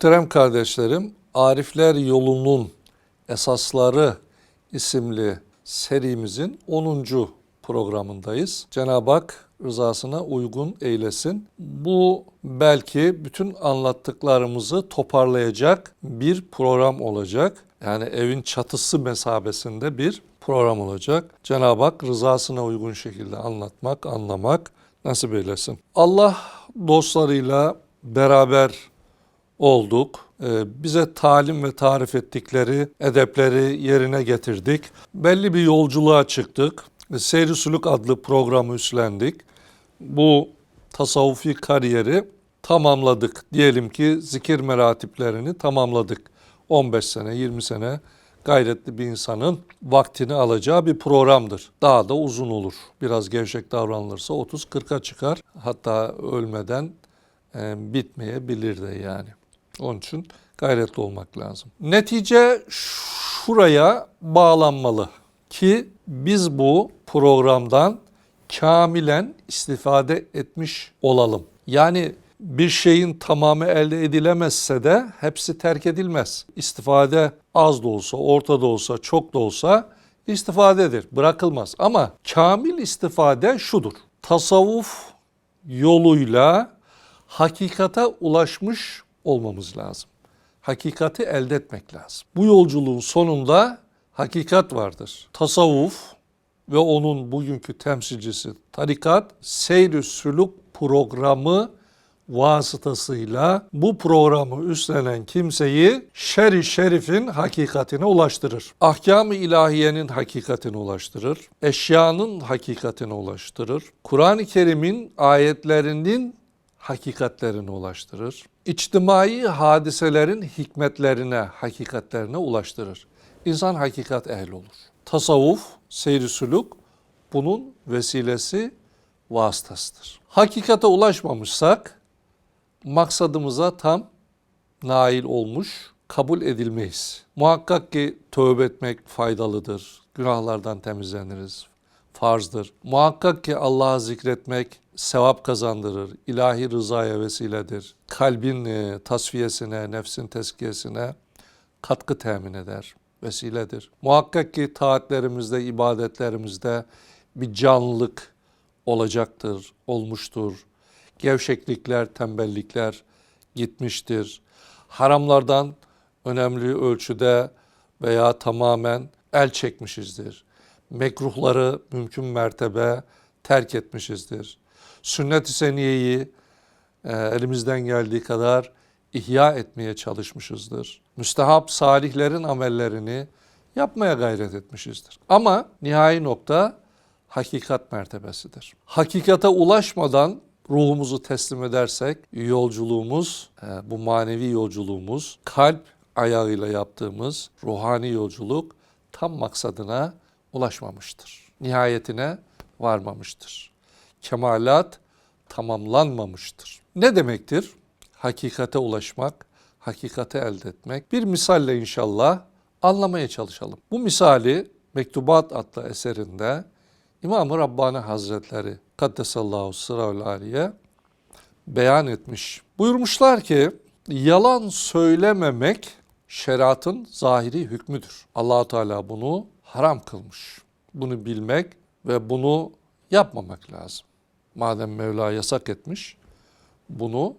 Muhterem kardeşlerim, Arifler Yolu'nun Esasları isimli serimizin 10. programındayız. Cenab-ı Hak rızasına uygun eylesin. Bu belki bütün anlattıklarımızı toparlayacak bir program olacak. Yani evin çatısı mesabesinde bir program olacak. Cenab-ı Hak rızasına uygun şekilde anlatmak, anlamak nasip eylesin. Allah dostlarıyla beraber olduk. Ee, Bize talim ve tarif ettikleri edepleri yerine getirdik. Belli bir yolculuğa çıktık. Seyri Sülük adlı programı üstlendik. Bu tasavvufi kariyeri tamamladık. Diyelim ki zikir meratiplerini tamamladık. 15 sene, 20 sene gayretli bir insanın vaktini alacağı bir programdır. Daha da uzun olur. Biraz gevşek davranılırsa 30-40'a çıkar. Hatta ölmeden e, bitmeyebilir de yani. Onun için gayretli olmak lazım. Netice şuraya bağlanmalı ki biz bu programdan kamilen istifade etmiş olalım. Yani bir şeyin tamamı elde edilemezse de hepsi terk edilmez. İstifade az da olsa, orta da olsa, çok da olsa istifadedir, bırakılmaz. Ama kamil istifade şudur. Tasavvuf yoluyla hakikate ulaşmış olmamız lazım. Hakikati elde etmek lazım. Bu yolculuğun sonunda hakikat vardır. Tasavvuf ve onun bugünkü temsilcisi tarikat seyr sülük programı vasıtasıyla bu programı üstlenen kimseyi şer-i şerifin hakikatine ulaştırır. Ahkam-ı ilahiyenin hakikatine ulaştırır. Eşyanın hakikatine ulaştırır. Kur'an-ı Kerim'in ayetlerinin hakikatlerine ulaştırır. İçtimai hadiselerin hikmetlerine, hakikatlerine ulaştırır. İnsan hakikat ehli olur. Tasavvuf, seyri sülük bunun vesilesi, vasıtasıdır. Hakikate ulaşmamışsak maksadımıza tam nail olmuş, kabul edilmeyiz. Muhakkak ki tövbe etmek faydalıdır. Günahlardan temizleniriz. Farzdır. Muhakkak ki Allah'ı zikretmek sevap kazandırır. ilahi rızaya vesiledir. Kalbin tasfiyesine, nefsin teskiyesine katkı temin eder. Vesiledir. Muhakkak ki taatlerimizde, ibadetlerimizde bir canlılık olacaktır, olmuştur. Gevşeklikler, tembellikler gitmiştir. Haramlardan önemli ölçüde veya tamamen el çekmişizdir. Mekruhları mümkün mertebe terk etmişizdir. Sünnet-i seniyeyi e, elimizden geldiği kadar ihya etmeye çalışmışızdır. Müstehap salihlerin amellerini yapmaya gayret etmişizdir. Ama nihai nokta hakikat mertebesidir. Hakikate ulaşmadan ruhumuzu teslim edersek yolculuğumuz, e, bu manevi yolculuğumuz, kalp ayağıyla yaptığımız ruhani yolculuk tam maksadına ulaşmamıştır. Nihayetine varmamıştır. Kemalat tamamlanmamıştır. Ne demektir? Hakikate ulaşmak, hakikate elde etmek. Bir misalle inşallah anlamaya çalışalım. Bu misali Mektubat adlı eserinde İmam-ı Rabbani Hazretleri Kaddesallahu sıraül aliye beyan etmiş. Buyurmuşlar ki yalan söylememek şeriatın zahiri hükmüdür. allah Teala bunu haram kılmış. Bunu bilmek ve bunu yapmamak lazım. Madem Mevla yasak etmiş, bunu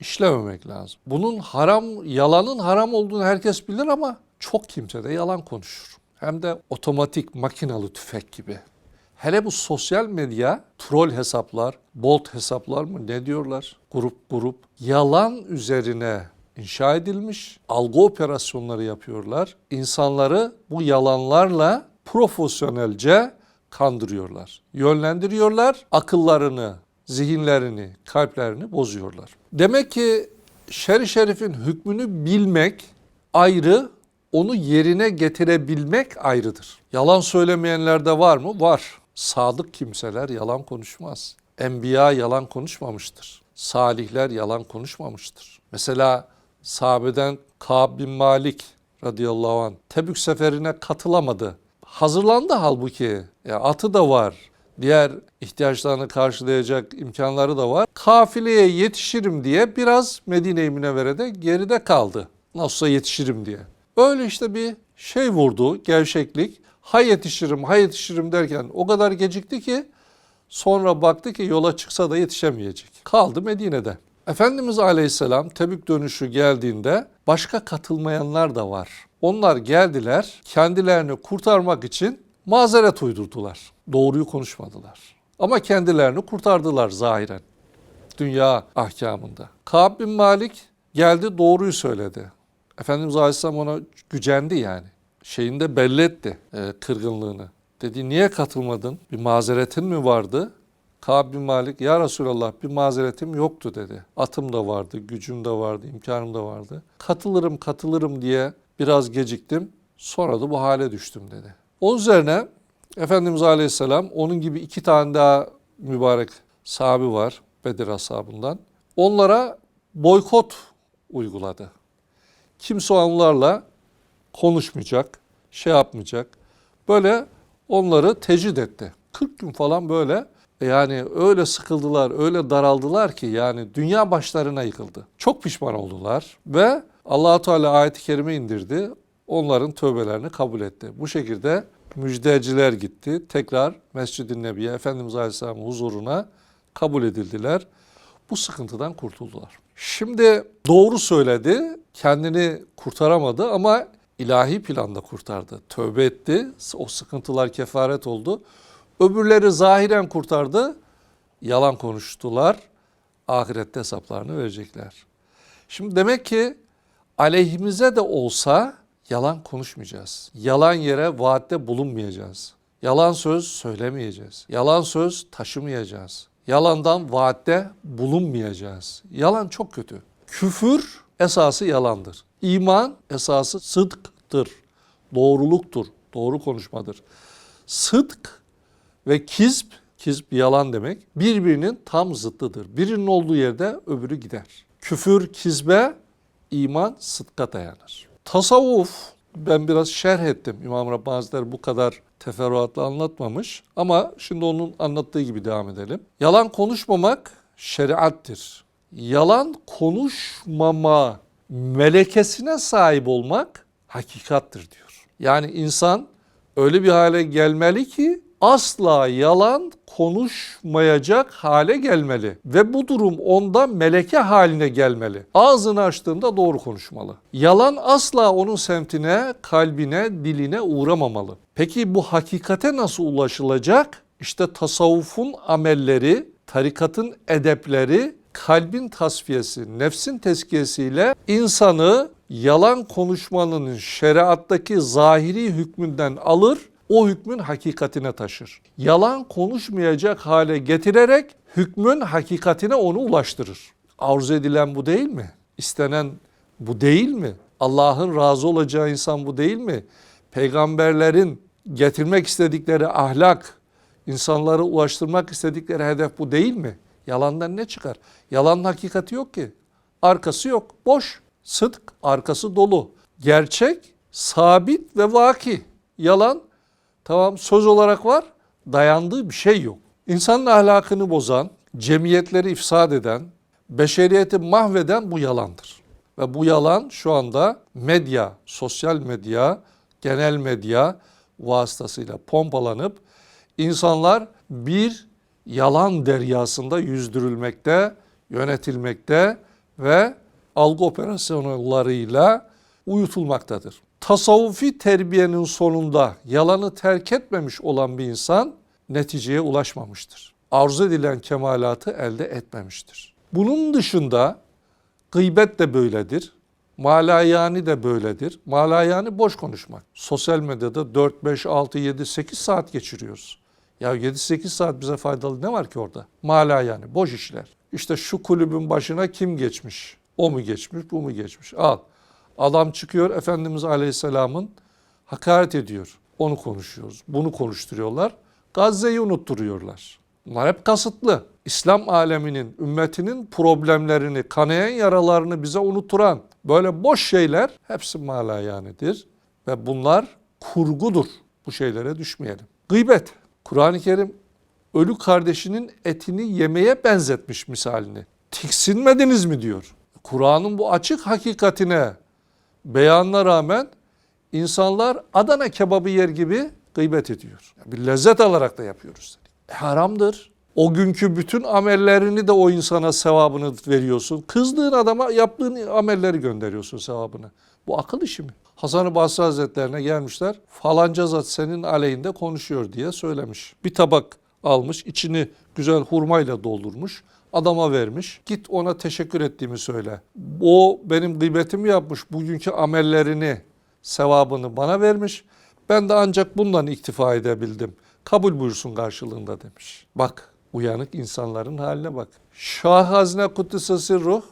işlememek lazım. Bunun haram, yalanın haram olduğunu herkes bilir ama çok kimse de yalan konuşur. Hem de otomatik makinalı tüfek gibi. Hele bu sosyal medya, troll hesaplar, bolt hesaplar mı ne diyorlar? Grup grup yalan üzerine inşa edilmiş algı operasyonları yapıyorlar. İnsanları bu yalanlarla profesyonelce kandırıyorlar. Yönlendiriyorlar, akıllarını, zihinlerini, kalplerini bozuyorlar. Demek ki şer-i şerifin hükmünü bilmek ayrı, onu yerine getirebilmek ayrıdır. Yalan söylemeyenler de var mı? Var. Sadık kimseler yalan konuşmaz. Enbiya yalan konuşmamıştır. Salihler yalan konuşmamıştır. Mesela sahabeden Ka'b bin Malik radıyallahu anh Tebük seferine katılamadı. Hazırlandı halbuki. Ya atı da var, Diğer ihtiyaçlarını karşılayacak imkanları da var. Kafileye yetişirim diye biraz Medine-i Münevvere'de geride kaldı. Nasılsa yetişirim diye. Öyle işte bir şey vurdu, gevşeklik. Ha yetişirim, ha yetişirim derken o kadar gecikti ki sonra baktı ki yola çıksa da yetişemeyecek. Kaldı Medine'de. Efendimiz Aleyhisselam Tebük dönüşü geldiğinde başka katılmayanlar da var. Onlar geldiler kendilerini kurtarmak için mazeret uydurdular. Doğruyu konuşmadılar. Ama kendilerini kurtardılar zahiren. Dünya ahkamında. Ka'b bin Malik geldi doğruyu söyledi. Efendimiz Aleyhisselam ona gücendi yani. Şeyinde belli etti e, kırgınlığını. Dedi niye katılmadın? Bir mazeretin mi vardı? Ka'b bin Malik ya Resulallah bir mazeretim yoktu dedi. Atım da vardı, gücüm de vardı, imkanım da vardı. Katılırım katılırım diye biraz geciktim. Sonra da bu hale düştüm dedi. Onun üzerine Efendimiz Aleyhisselam onun gibi iki tane daha mübarek sahabi var Bedir ashabından. Onlara boykot uyguladı. Kimse onlarla konuşmayacak, şey yapmayacak. Böyle onları tecrid etti. 40 gün falan böyle yani öyle sıkıldılar, öyle daraldılar ki yani dünya başlarına yıkıldı. Çok pişman oldular ve allah Teala ayet-i kerime indirdi. Onların tövbelerini kabul etti. Bu şekilde müjdeciler gitti. Tekrar Mescid-i Nebiye Efendimiz Aleyhisselam'ın huzuruna kabul edildiler. Bu sıkıntıdan kurtuldular. Şimdi doğru söyledi, kendini kurtaramadı ama ilahi planda kurtardı. Tövbe etti, o sıkıntılar kefaret oldu. Öbürleri zahiren kurtardı, yalan konuştular, ahirette hesaplarını verecekler. Şimdi demek ki aleyhimize de olsa yalan konuşmayacağız. Yalan yere vaatte bulunmayacağız. Yalan söz söylemeyeceğiz. Yalan söz taşımayacağız. Yalandan vaatte bulunmayacağız. Yalan çok kötü. Küfür esası yalandır. İman esası sıdktır. Doğruluktur. Doğru konuşmadır. Sıdk ve kizb, kizb yalan demek, birbirinin tam zıttıdır. Birinin olduğu yerde öbürü gider. Küfür kizbe, iman sıdka dayanır. Tasavvuf, ben biraz şerh ettim. İmam Rabbani bu kadar teferruatlı anlatmamış. Ama şimdi onun anlattığı gibi devam edelim. Yalan konuşmamak şeriattir. Yalan konuşmama melekesine sahip olmak hakikattir diyor. Yani insan öyle bir hale gelmeli ki asla yalan konuşmayacak hale gelmeli. Ve bu durum onda meleke haline gelmeli. Ağzını açtığında doğru konuşmalı. Yalan asla onun semtine, kalbine, diline uğramamalı. Peki bu hakikate nasıl ulaşılacak? İşte tasavvufun amelleri, tarikatın edepleri, kalbin tasfiyesi, nefsin tezkiyesiyle insanı yalan konuşmanın şeriattaki zahiri hükmünden alır, o hükmün hakikatine taşır. Yalan konuşmayacak hale getirerek hükmün hakikatine onu ulaştırır. Arzu edilen bu değil mi? İstenen bu değil mi? Allah'ın razı olacağı insan bu değil mi? Peygamberlerin getirmek istedikleri ahlak, insanları ulaştırmak istedikleri hedef bu değil mi? Yalandan ne çıkar? Yalanın hakikati yok ki. Arkası yok. Boş. Sıdk arkası dolu. Gerçek, sabit ve vaki. Yalan tamam söz olarak var, dayandığı bir şey yok. İnsanın ahlakını bozan, cemiyetleri ifsad eden, beşeriyeti mahveden bu yalandır. Ve bu yalan şu anda medya, sosyal medya, genel medya vasıtasıyla pompalanıp insanlar bir yalan deryasında yüzdürülmekte, yönetilmekte ve algı operasyonlarıyla uyutulmaktadır. Tasavvufi terbiyenin sonunda yalanı terk etmemiş olan bir insan neticeye ulaşmamıştır. Arzu edilen kemalatı elde etmemiştir. Bunun dışında gıybet de böyledir. Malayani de böyledir. Malayani boş konuşmak. Sosyal medyada 4, 5, 6, 7, 8 saat geçiriyoruz. Ya 7-8 saat bize faydalı ne var ki orada? Mala yani boş işler. İşte şu kulübün başına kim geçmiş? O mu geçmiş, bu mu geçmiş? Al. Adam çıkıyor Efendimiz Aleyhisselam'ın hakaret ediyor. Onu konuşuyoruz. Bunu konuşturuyorlar. Gazze'yi unutturuyorlar. Bunlar hep kasıtlı. İslam aleminin, ümmetinin problemlerini, kanayan yaralarını bize unutturan böyle boş şeyler hepsi malayanidir. Ve bunlar kurgudur. Bu şeylere düşmeyelim. Gıybet. Kur'an-ı Kerim ölü kardeşinin etini yemeye benzetmiş misalini. Tiksinmediniz mi diyor. Kur'an'ın bu açık hakikatine beyanına rağmen insanlar Adana kebabı yer gibi gıybet ediyor. Bir lezzet alarak da yapıyoruz. E, haramdır. O günkü bütün amellerini de o insana sevabını veriyorsun. Kızdığın adama yaptığın amelleri gönderiyorsun sevabını. Bu akıl işi mi? Hasan-ı Basri Hazretlerine gelmişler. Falanca zat senin aleyhinde konuşuyor diye söylemiş. Bir tabak almış, içini güzel hurmayla doldurmuş. Adama vermiş. Git ona teşekkür ettiğimi söyle. O benim gıybetimi yapmış. Bugünkü amellerini, sevabını bana vermiş. Ben de ancak bundan iktifa edebildim. Kabul buyursun karşılığında demiş. Bak uyanık insanların haline bak. Şah Hazine Kuddisesi Ruh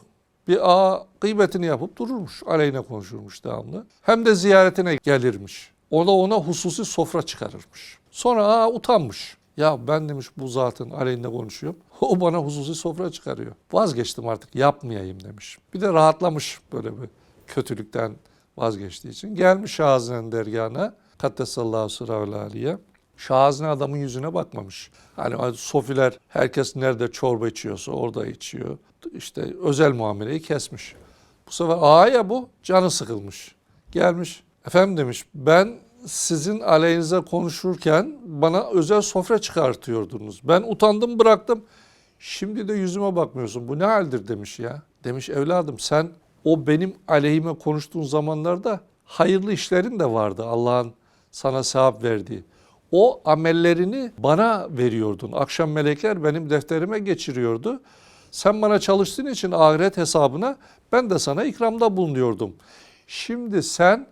bir ağa gıybetini yapıp dururmuş. Aleyhine konuşurmuş devamlı. Hem de ziyaretine gelirmiş. Ona ona hususi sofra çıkarırmış. Sonra ağa utanmış. Ya ben demiş bu zatın aleyhinde konuşuyorum. O bana hususi sofra çıkarıyor. Vazgeçtim artık yapmayayım demiş. Bir de rahatlamış böyle bir kötülükten vazgeçtiği için. Gelmiş Şah Hazine'nin dergahına. Kaddesallahu sırrı aliye. Şahazine adamın yüzüne bakmamış. Hani sofiler herkes nerede çorba içiyorsa orada içiyor. İşte özel muameleyi kesmiş. Bu sefer ağaya bu canı sıkılmış. Gelmiş. Efendim demiş ben sizin aleyhinize konuşurken bana özel sofra çıkartıyordunuz. Ben utandım bıraktım. Şimdi de yüzüme bakmıyorsun. Bu ne haldir demiş ya. Demiş evladım sen o benim aleyhime konuştuğun zamanlarda hayırlı işlerin de vardı Allah'ın sana sevap verdiği. O amellerini bana veriyordun. Akşam melekler benim defterime geçiriyordu. Sen bana çalıştığın için ahiret hesabına ben de sana ikramda bulunuyordum. Şimdi sen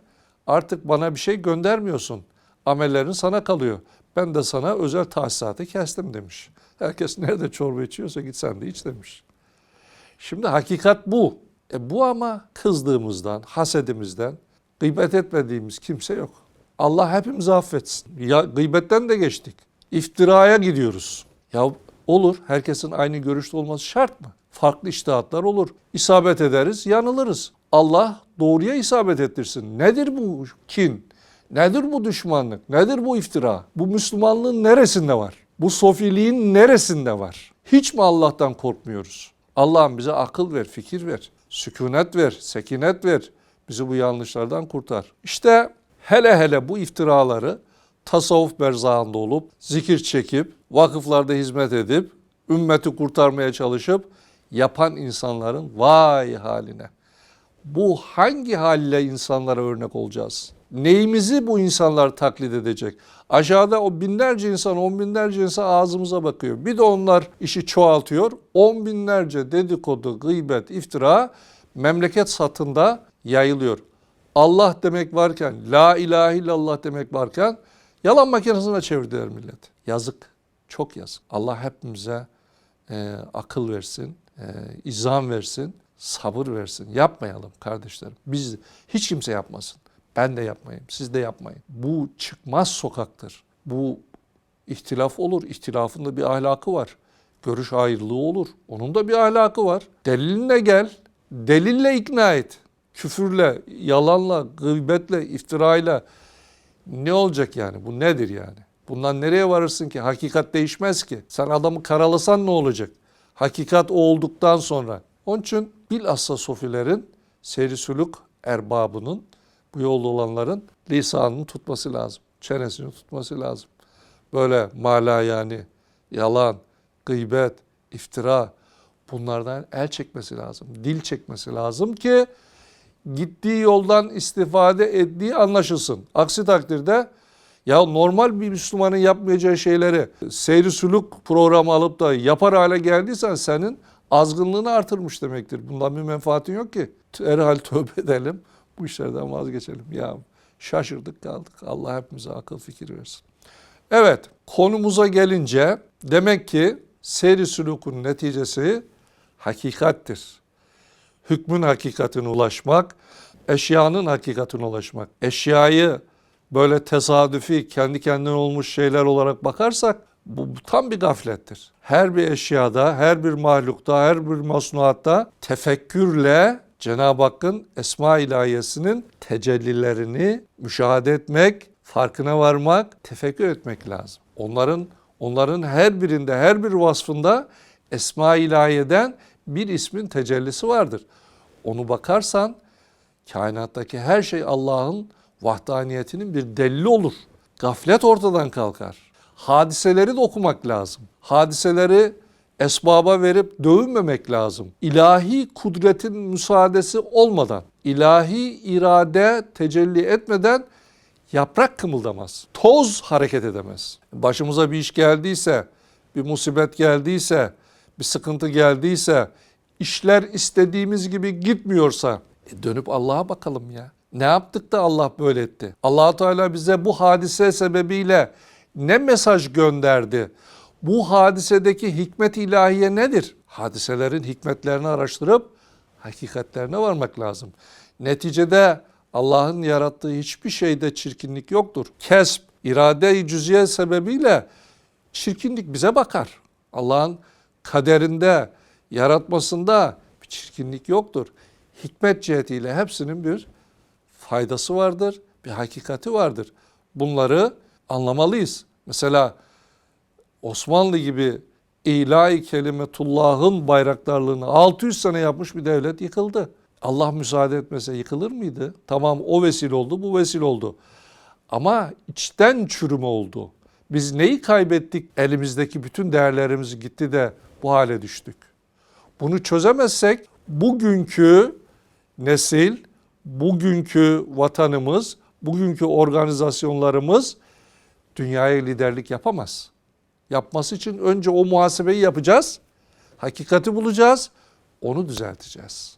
artık bana bir şey göndermiyorsun. Amellerin sana kalıyor. Ben de sana özel tahsisatı kestim demiş. Herkes nerede çorba içiyorsa git sen de iç demiş. Şimdi hakikat bu. E bu ama kızdığımızdan, hasedimizden, gıybet etmediğimiz kimse yok. Allah hepimizi affetsin. Ya gıybetten de geçtik. İftiraya gidiyoruz. Ya olur. Herkesin aynı görüşte olması şart mı? Farklı iştihatlar olur. İsabet ederiz, yanılırız. Allah doğruya isabet ettirsin. Nedir bu kin? Nedir bu düşmanlık? Nedir bu iftira? Bu Müslümanlığın neresinde var? Bu sofiliğin neresinde var? Hiç mi Allah'tan korkmuyoruz? Allah'ım bize akıl ver, fikir ver, sükunet ver, sekinet ver. Bizi bu yanlışlardan kurtar. İşte hele hele bu iftiraları tasavvuf berzağında olup, zikir çekip, vakıflarda hizmet edip, ümmeti kurtarmaya çalışıp yapan insanların vay haline. Bu hangi haliyle insanlara örnek olacağız? Neyimizi bu insanlar taklit edecek? Aşağıda o binlerce insan, on binlerce insan ağzımıza bakıyor. Bir de onlar işi çoğaltıyor. On binlerce dedikodu, gıybet, iftira memleket satında yayılıyor. Allah demek varken, la ilahe illallah demek varken yalan makinesine çevirdiler millet. Yazık, çok yazık. Allah hepimize e, akıl versin, e, izan versin, sabır versin. Yapmayalım kardeşlerim. Biz hiç kimse yapmasın. Ben de yapmayayım, siz de yapmayın. Bu çıkmaz sokaktır. Bu ihtilaf olur. İhtilafın da bir ahlakı var. Görüş ayrılığı olur. Onun da bir ahlakı var. Delilinle gel, delille ikna et. Küfürle, yalanla, gıybetle, iftirayla ne olacak yani? Bu nedir yani? Bundan nereye varırsın ki? Hakikat değişmez ki. Sen adamı karalasan ne olacak? Hakikat o olduktan sonra. Onun için bilhassa sofilerin seyri sülük erbabının bu yolda olanların lisanını tutması lazım. Çenesini tutması lazım. Böyle mala yani yalan, gıybet, iftira bunlardan el çekmesi lazım. Dil çekmesi lazım ki gittiği yoldan istifade ettiği anlaşılsın. Aksi takdirde ya normal bir Müslümanın yapmayacağı şeyleri seyri sülük programı alıp da yapar hale geldiysen senin azgınlığını artırmış demektir. Bundan bir menfaatin yok ki. Herhal tövbe edelim. Bu işlerden vazgeçelim. Ya şaşırdık kaldık. Allah hepimize akıl fikir versin. Evet konumuza gelince demek ki seyri sülukun neticesi hakikattir. Hükmün hakikatine ulaşmak, eşyanın hakikatine ulaşmak. Eşyayı böyle tesadüfi kendi kendine olmuş şeyler olarak bakarsak bu, bu tam bir gaflettir. Her bir eşyada, her bir mahlukta, her bir masnuatta tefekkürle Cenab-ı Hakk'ın esma ilahiyesinin tecellilerini müşahede etmek, farkına varmak, tefekkür etmek lazım. Onların Onların her birinde, her bir vasfında Esma-i İlahiye'den bir ismin tecellisi vardır. Onu bakarsan kainattaki her şey Allah'ın vahdaniyetinin bir delili olur. Gaflet ortadan kalkar. Hadiseleri de okumak lazım. Hadiseleri esbaba verip dövünmemek lazım. İlahi kudretin müsaadesi olmadan, ilahi irade tecelli etmeden yaprak kımıldamaz. Toz hareket edemez. Başımıza bir iş geldiyse, bir musibet geldiyse, bir sıkıntı geldiyse, işler istediğimiz gibi gitmiyorsa e dönüp Allah'a bakalım ya. Ne yaptık da Allah böyle etti? allah Teala bize bu hadise sebebiyle ne mesaj gönderdi? Bu hadisedeki hikmet ilahiye nedir? Hadiselerin hikmetlerini araştırıp hakikatlerine varmak lazım. Neticede Allah'ın yarattığı hiçbir şeyde çirkinlik yoktur. Kesp, irade-i cüziye sebebiyle çirkinlik bize bakar. Allah'ın kaderinde, yaratmasında bir çirkinlik yoktur. Hikmet cihetiyle hepsinin bir faydası vardır, bir hakikati vardır. Bunları anlamalıyız. Mesela Osmanlı gibi ilahi kelimetullah'ın bayraktarlığını 600 sene yapmış bir devlet yıkıldı. Allah müsaade etmese yıkılır mıydı? Tamam o vesile oldu, bu vesile oldu. Ama içten çürüme oldu. Biz neyi kaybettik? Elimizdeki bütün değerlerimiz gitti de bu hale düştük. Bunu çözemezsek bugünkü nesil, bugünkü vatanımız, bugünkü organizasyonlarımız dünyaya liderlik yapamaz. Yapması için önce o muhasebeyi yapacağız, hakikati bulacağız, onu düzelteceğiz.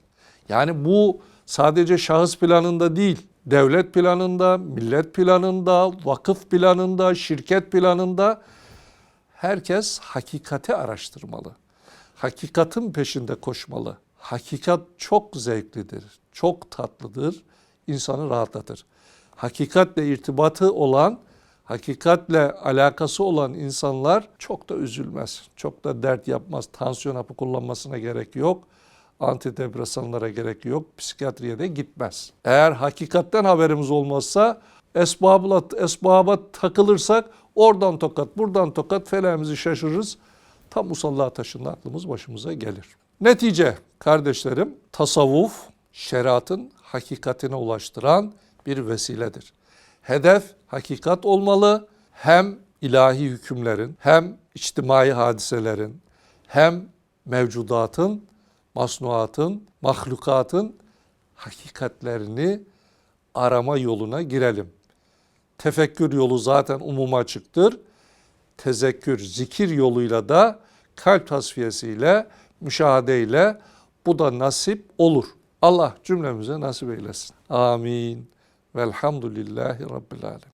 Yani bu sadece şahıs planında değil, devlet planında, millet planında, vakıf planında, şirket planında herkes hakikati araştırmalı. Hakikatin peşinde koşmalı. Hakikat çok zevklidir, çok tatlıdır, insanı rahatlatır. Hakikatle irtibatı olan, hakikatle alakası olan insanlar çok da üzülmez, çok da dert yapmaz. Tansiyon hapı kullanmasına gerek yok antidepresanlara gerek yok. Psikiyatriye de gitmez. Eğer hakikatten haberimiz olmazsa esbabla, esbaba takılırsak oradan tokat buradan tokat felemizi şaşırırız. Tam musalla taşında aklımız başımıza gelir. Netice kardeşlerim tasavvuf şeriatın hakikatine ulaştıran bir vesiledir. Hedef hakikat olmalı. Hem ilahi hükümlerin hem içtimai hadiselerin hem mevcudatın masnuatın, mahlukatın hakikatlerini arama yoluna girelim. Tefekkür yolu zaten umuma açıktır. Tezekkür, zikir yoluyla da kalp tasfiyesiyle, müşahadeyle bu da nasip olur. Allah cümlemize nasip eylesin. Amin. Velhamdülillahi Rabbil Alemin.